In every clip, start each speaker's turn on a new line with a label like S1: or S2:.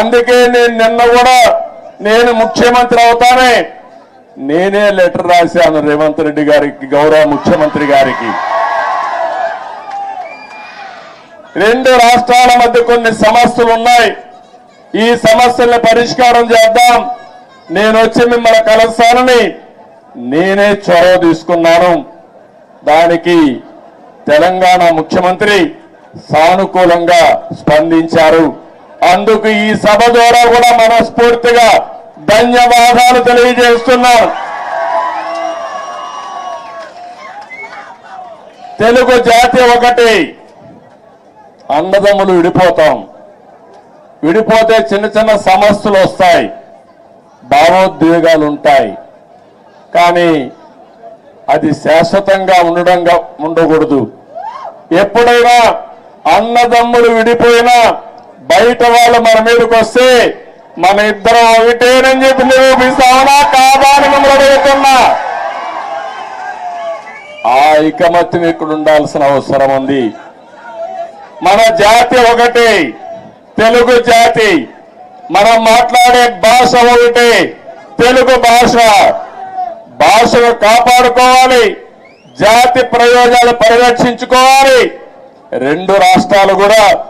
S1: అందుకే నేను నిన్న కూడా నేను ముఖ్యమంత్రి అవుతానే. నేనే లెటర్ రాశాను రేవంత్ రెడ్డి గారికి గౌరవ ముఖ్యమంత్రి గారికి. రెండు రాష్ట్రాల మధ్య కొన్ని సమస్యలు ఉన్నాయి. ఈ సమస్యల్ని పరిష్కారం చేద్దాం. నేను వచ్చి మిమ్మల్ని కలుస్తానని నేనే చొరవ తీసుకున్నాను. దానికి తెలంగాణ ముఖ్యమంత్రి సానుకూలంగా స్పందించారు. అందుకు ఈ సభ ద్వారా కూడా మనస్ఫూర్తిగా ధన్యవాదాలు తెలియజేస్తున్నాం. తెలుగు జాతి ఒకటి అన్నదమ్ములు విడిపోతాం. విడిపోతే చిన్న చిన్న సమస్యలు వస్తాయి భావోద్వేగాలు ఉంటాయి కానీ అది శాశ్వతంగా ఉండడంగా ఉండకూడదు. ఎప్పుడైనా అన్నదమ్ములు విడిపోయినా బయట వాళ్ళు మన మీదకి వస్తే మన ఇద్దరం ఒకటేనని చెప్పి నిరూపిస్తామనా కాదా అని మిమ్మల్ని అడుగుతున్నా. ఆ ఐకమత్యం ఇక్కడ ఉండాల్సిన అవసరం ఉంది. మన జాతి ఒకటి తెలుగు జాతి. మనం మాట్లాడే భాష ఒకటి తెలుగు భాష. భాషను కాపాడుకోవాలి జాతి ప్రయోజనాలు పరిరక్షించుకోవాలి. రెండు రాష్ట్రాలు కూడా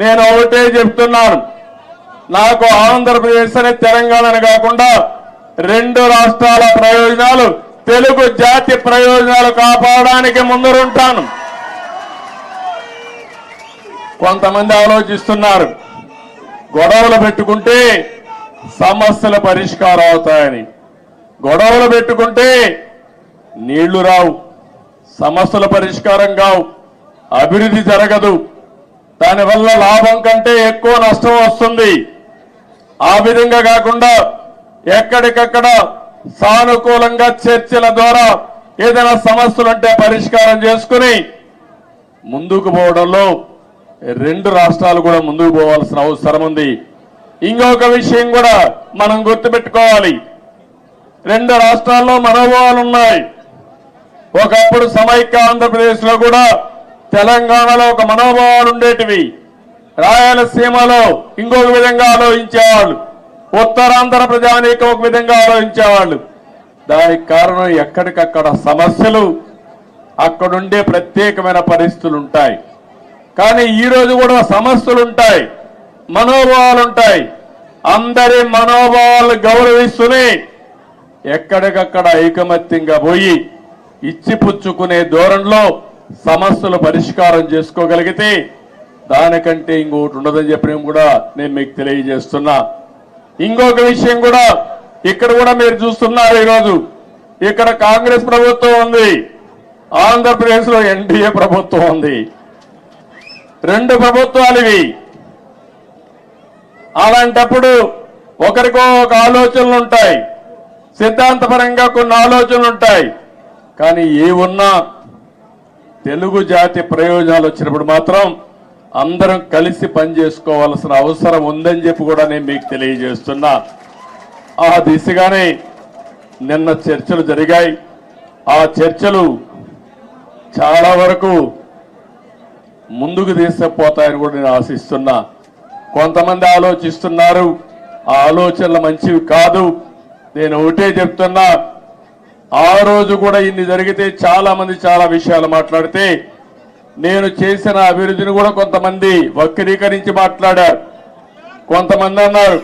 S1: నేను ఒకటే చెప్తున్నాను. నాకు ఆంధ్రప్రదేశ్ అనే తెలంగాణ కాకుండా రెండు రాష్ట్రాల ప్రయోజనాలు తెలుగు జాతి ప్రయోజనాలు కాపాడడానికి ముందరుంటాను. కొంతమంది ఆలోచిస్తున్నారు గొడవలు పెట్టుకుంటే సమస్యలు పరిష్కారం అవుతాయని. గొడవలు పెట్టుకుంటే నీళ్ళు రావు సమస్యల పరిష్కారం కావు అభివృద్ధి జరగదు. దానివల్ల లాభం కంటే ఎక్కువ నష్టం వస్తుంది. ఆ విధంగా కాకుండా ఎక్కడికక్కడ సానుకూలంగా చర్చల ద్వారా ఏదైనా సమస్యలుంటే పరిష్కారం చేసుకుని ముందుకు పోవడంలో రెండు రాష్ట్రాలు కూడా ముందుకు పోవాల్సిన అవసరం ఉంది. ఇంకొక విషయం కూడా మనం గుర్తుపెట్టుకోవాలి. రెండు రాష్ట్రాల్లో మనోభావాలు ఉన్నాయి. ఒకప్పుడు సమైక్య ఆంధ్రప్రదేశ్లో కూడా తెలంగాణలో ఒక మనోభావాలు ఉండేటివి. రాయలసీమలో ఇంకొక విధంగా ఆలోచించేవాళ్ళు. ఉత్తరాంధ్ర ప్రజానీకం ఒక విధంగా ఆలోచించేవాళ్ళు. దానికి కారణం ఎక్కడికక్కడ సమస్యలు అక్కడుండే ప్రత్యేకమైన పరిస్థితులు ఉంటాయి కానీ ఈరోజు కూడా సమస్యలు ఉంటాయి మనోభావాలు ఉంటాయి అందరి మనోభావాలు గౌరవిస్తూనే ఎక్కడికక్కడ ఐకమత్యంగా పోయి ఇచ్చిపుచ్చుకునే ధోరణిలో సమస్యలు పరిష్కారం చేసుకోగలిగితే దానికంటే ఇంకోటి ఉండదని చెప్పిన కూడా నేను మీకు తెలియజేస్తున్నా. ఇంకొక విషయం కూడా ఇక్కడ కూడా మీరు చూస్తున్నారు ఈరోజు. ఇక్కడ కాంగ్రెస్ ప్రభుత్వం ఉంది. ఆంధ్రప్రదేశ్లో ఎన్డీఏ ప్రభుత్వం ఉంది. రెండు ప్రభుత్వాలు ఇవి. అలాంటప్పుడు ఒకరికో ఒక ఆలోచనలు ఉంటాయి. సిద్ధాంతపరంగా కొన్ని ఆలోచనలు ఉంటాయి. కానీ ఏ ఉన్నా తెలుగు జాతి ప్రయోజనాలు వచ్చినప్పుడు మాత్రం అందరం కలిసి పనిచేసుకోవాల్సిన అవసరం ఉందని చెప్పి కూడా నేను మీకు తెలియజేస్తున్నా. ఆ దిశగానే నిన్న చర్చలు జరిగాయి. ఆ చర్చలు చాలా వరకు ముందుకు తీసుకుపోతాయని కూడా నేను ఆశిస్తున్నా. కొంతమంది ఆలోచిస్తున్నారు. ఆ ఆలోచనలు మంచివి కాదు. నేను ఒకటే చెప్తున్నా. ఆ రోజు కూడా ఇన్ని జరిగితే చాలా మంది చాలా విషయాలు మాట్లాడితే నేను చేసిన అభివృద్ధిని కూడా కొంతమంది వక్రీకరించి మాట్లాడారు. కొంతమంది అన్నారు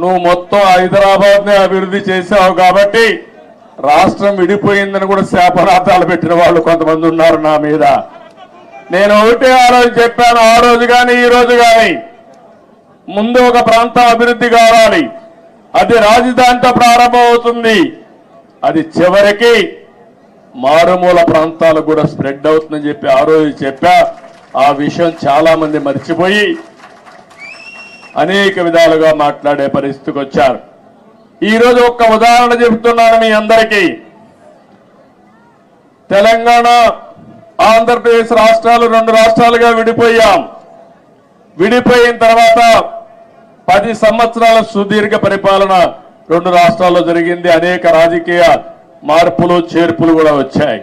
S1: నువ్వు మొత్తం హైదరాబాద్ని అభివృద్ధి చేసావు కాబట్టి రాష్ట్రం విడిపోయిందని కూడా శాపనార్థాలు పెట్టిన వాళ్ళు కొంతమంది ఉన్నారు నా మీద. నేను ఒకటే ఆ రోజు చెప్పాను ఆ రోజు కానీ ఈ రోజు కానీ ముందు ఒక ప్రాంతం అభివృద్ధి కావాలి. అది రాజధానితో ప్రారంభమవుతుంది. అది చివరికి మారుమూల ప్రాంతాలకు కూడా స్ప్రెడ్ అవుతుందని చెప్పి ఆ రోజు చెప్పా. ఆ విషయం చాలా మంది మర్చిపోయి అనేక విధాలుగా మాట్లాడే పరిస్థితికి వచ్చారు. ఈరోజు ఒక్క ఉదాహరణ చెబుతున్నాను మీ అందరికీ. తెలంగాణ ఆంధ్రప్రదేశ్ రాష్ట్రాలు రెండు రాష్ట్రాలుగా విడిపోయాం. విడిపోయిన తర్వాత పది సంవత్సరాల సుదీర్ఘ పరిపాలన రెండు రాష్ట్రాల్లో జరిగింది అనేక రాజకీయ మార్పులు చేర్పులు కూడా వచ్చాయి.